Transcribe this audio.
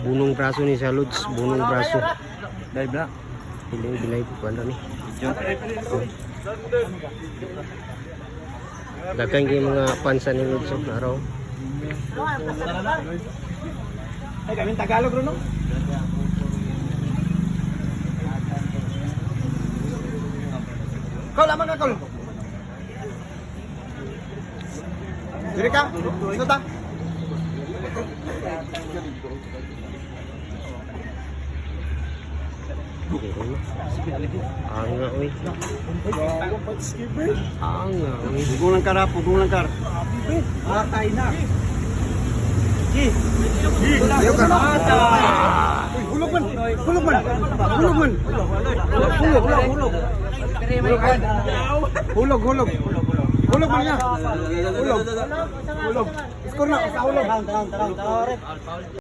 Bunong braso ni sa Lods, bunong braso. Live na. Hindi bilay ko ano ni. Dagan yung mga pansa ni Lods oh, araw. Ay, kami Tagalog ron, no? Kol, aman ka, Kol. Diri ka? Sino ta? Anga uy. Anga uy. Pugong lang kara, pugong lang kar. Atay na. Gi. Gi. Ayaw ka. Hulog man. Hulog man. Hulog man. Hulog, hulog, hulog. Hulog, hulog. Hulog man niya. Hulog. Hulog. Score na, hulog.